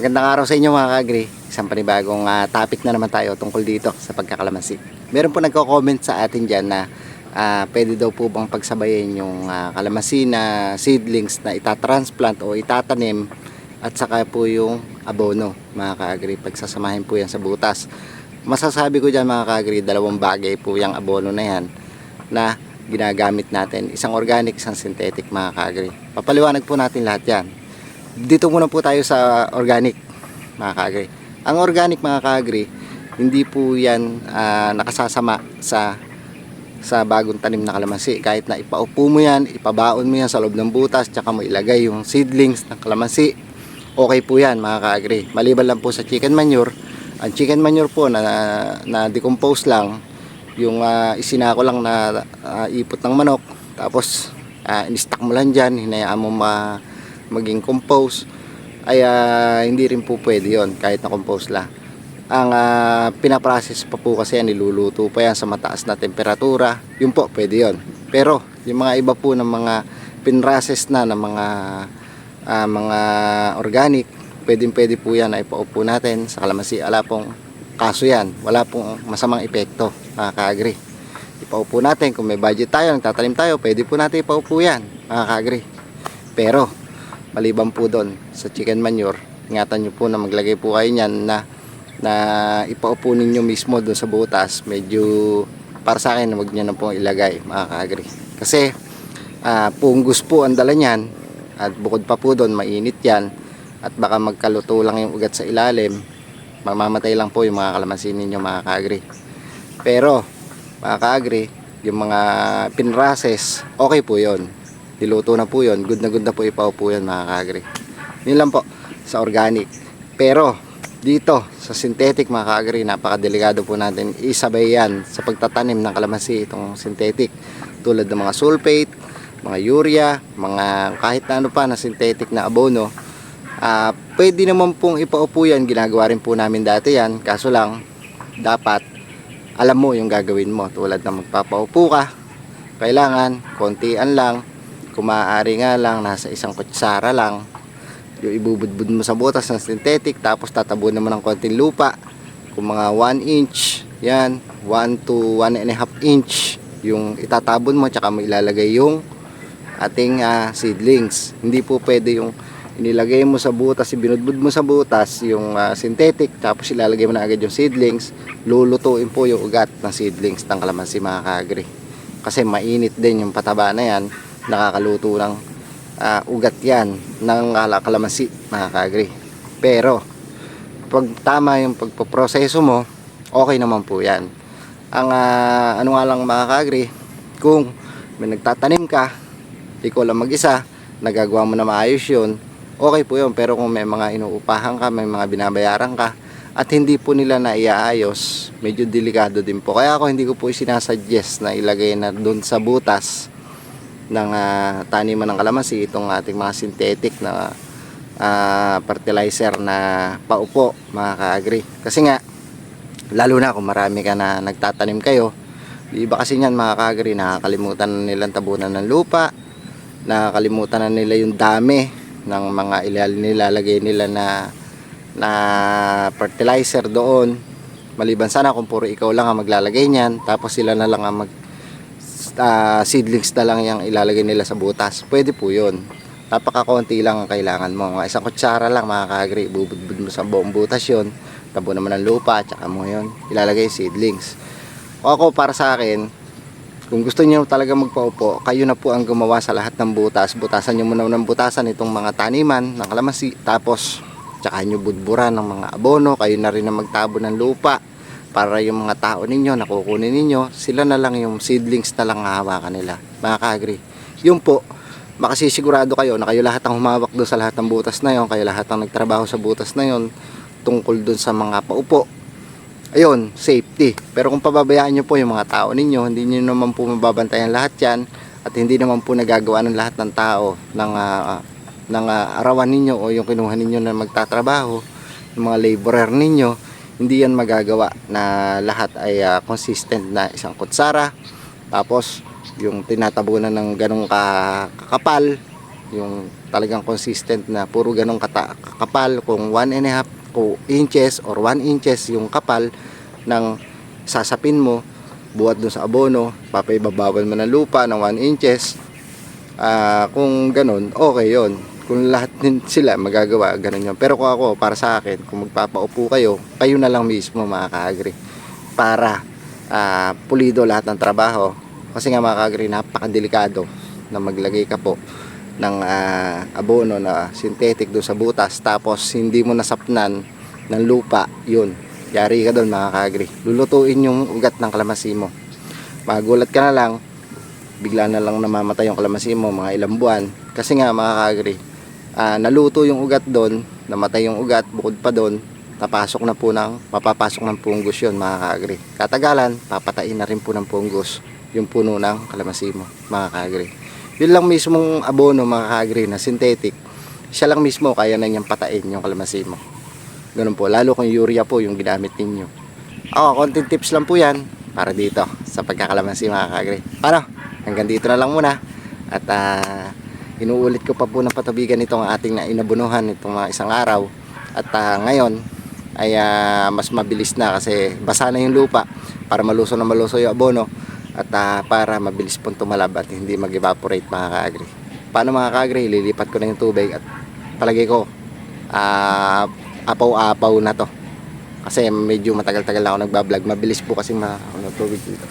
Magandang araw sa inyo mga kagri. Isang panibagong ah, topic na naman tayo tungkol dito sa pagkakalamansi. Meron po nagko-comment sa atin dyan na ah, pwede daw po bang pagsabayin yung ah, kalamansi na seedlings na itatransplant o itatanim at saka po yung abono mga kagri. Pagsasamahin po yan sa butas. Masasabi ko dyan mga kagri, dalawang bagay po yung abono na yan na ginagamit natin. Isang organic, isang synthetic mga kagri. Papaliwanag po natin lahat yan dito muna po tayo sa organic mga kaagri. Ang organic mga kaagri, hindi po yan ah, nakasasama sa sa bagong tanim na kalamansi. Kahit na ipaupo mo yan, ipabaon mo yan sa loob ng butas, tsaka mo ilagay yung seedlings ng kalamansi, okay po yan mga kaagri. Maliban lang po sa chicken manure, ang chicken manure po na, na decompose lang, yung ah, isinako lang na ah, ipot ng manok, tapos uh, in-stack mo lang dyan, hinayaan mo ma, maging compose ay ah, hindi rin po pwede yon kahit na compose lang. Ang ah, pinaprocess pa po kasi yan niluluto pa yan sa mataas na temperatura yun po pwede yon pero yung mga iba po ng mga pinrases na ng mga ah, mga organic pwedeng pwede po yan na ipaupo natin sa kalamansi ala pong kaso yan wala pong masamang epekto mga kaagri ipaupo natin kung may budget tayo nagtatanim tayo pwede po natin ipaupo yan mga kaagri pero maliban po doon sa chicken manure ingatan nyo po na maglagay po kayo niyan na na ipaupo ninyo mismo doon sa butas. Medyo para sa akin wag nyo na po ilagay mga kaagri kasi ah, pungus po ang dala niyan. At bukod pa po doon mainit yan. At baka magkaluto lang yung ugat sa ilalim. Mamamatay lang po yung mga kalamansi ninyo mga kaagri pero mga kaagri yung mga pinrases okay po yon niluto na po yun. Good na good na po ipaupo yan mga kaagri. Yun lang po sa organic. Pero dito sa synthetic mga kaagri napakadelikado po natin isabay yan sa pagtatanim ng kalamansi itong synthetic. Tulad ng mga sulfate mga urea mga kahit na ano pa na synthetic na abono. Ah pwede naman pong ipaupo yan. Ginagawa rin po namin dati yan. Kaso lang dapat alam mo yung gagawin mo. Tulad na magpapaupo ka kailangan kontian lang kung maaari nga lang nasa isang kutsara lang. Yung ibubudbud mo sa butas ng synthetic tapos tatabunan mo ng konting lupa. Kung mga 1 inch yan 1 to 1 and a half inch yung itatabon mo tsaka mo ilalagay yung ating ah, seedlings. Hindi po pwede yung inilagay mo sa butas ibinudbud mo sa butas yung ah, synthetic tapos ilalagay mo na agad yung seedlings. Lulutuin po yung ugat ng seedlings. Ng kalamansi mga kaagri kasi mainit din yung pataba na yan nakakaluto ng ah, ugat yan ng kala- kalamansi mga pero pag tama yung pagpoproseso mo okay naman po yan. Ang ah, ano nga lang mga kung may nagtatanim ka ikaw lang mag-isa nagagawa mo na maayos yun okay po yun. Pero kung may mga inuupahan ka may mga binabayaran ka at hindi po nila na iaayos medyo delikado din po. Kaya ako hindi ko po sinasuggest na ilagay na doon sa butas ng ah, taniman ng kalamansi itong ating mga synthetic na ah, fertilizer na paupo mga kaagri. Kasi nga lalo na kung marami ka na nagtatanim kayo iba kasi niyan mga kaagri nakakalimutan na nilang tabunan ng lupa nakakalimutan na nila yung dami ng mga ilal nilalagay nila na na fertilizer doon. Maliban sana kung puro ikaw lang ang maglalagay niyan tapos sila na lang ang mag ah, seedlings na lang yung ilalagay nila sa butas. Pwede po yun. Napakakonti lang ang kailangan mo. Isang kutsara lang mga kaagri bubudbud mo sa buong butas yun. Tabo naman ng lupa tsaka mo yun. Ilalagay yung seedlings. O ako para sa akin kung gusto niyo talaga magpaupo, kayo na po ang gumawa sa lahat ng butas. Butasan niyo muna ng butasan itong mga taniman ng kalamansi. Tapos, tsaka niyo budburan ng mga abono. Kayo na rin ang magtabo ng lupa para yung mga tao ninyo, nakukunin ninyo, sila na lang yung seedlings na lang hahawakan nila. Mga kaagri. Yun po, makasisigurado kayo na kayo lahat ang humawak doon sa lahat ng butas na yon, kayo lahat ang nagtrabaho sa butas na yon tungkol doon sa mga paupo ayun, safety. Pero kung pababayaan nyo po yung mga tao ninyo, hindi nyo naman po mababantayan lahat yan at hindi naman po nagagawa ng lahat ng tao ng, ah, ng ah, arawan ninyo o yung kinuha ninyo na magtatrabaho, yung mga laborer ninyo, hindi yan magagawa na lahat ay ah, consistent na isang kutsara tapos yung tinatabunan ng ganong ka- kakapal yung talagang consistent na puro ganong kata, kapal kung 1 and a half inches or 1 inches yung kapal ng sasapin mo buhat dun sa abono papaibabawan mo ng lupa ng 1 inches Ah, kung ganun, okay yon. Kung lahat din sila magagawa, ganun yun. Pero kung ako, para sa akin, kung magpapaupo kayo, kayo na lang mismo mga ka-agree. Para ah, pulido lahat ng trabaho. Kasi nga mga ka-agree, napakadelikado na maglagay ka po ng ah, abono na synthetic doon sa butas tapos hindi mo nasapnan ng lupa, yun. Yari ka doon mga ka-agree. Lulutuin yung ugat ng kalamansi mo. Magulat ka na lang, bigla na lang namamatay yung kalamansi mo mga ilang buwan kasi nga mga ah, naluto yung ugat doon namatay yung ugat bukod pa doon napasok na po ng mapapasok ng punggos yun mga ka-agree katagalan papatain na rin po ng punggos yung puno ng kalamansi mo mga ka-agree yun lang mismong abono mga ka-agree na synthetic. Siya lang mismo kaya na niyang patain yung kalamansi mo. Ganun po lalo kung urea po yung ginamit ninyo. Ako konting tips lang po yan para dito sa pagkakalamansi mga ka-agree paano? Hanggang dito na lang muna. At ah, inuulit ko pa po ng patubigan itong ating na inabunuhan itong mga isang araw. At ah, ngayon ay ah, mas mabilis na kasi basa na yung lupa para maluso na maluso yung abono at ah, para mabilis pong tumalab at hindi mag-evaporate mga ka-agri. Paano mga ka-agri? Lilipat ko na yung tubig at palagay ko ah, apaw-apaw na to. Kasi medyo matagal-tagal na ako nagbablog. Mabilis po kasi ma ano, tubig dito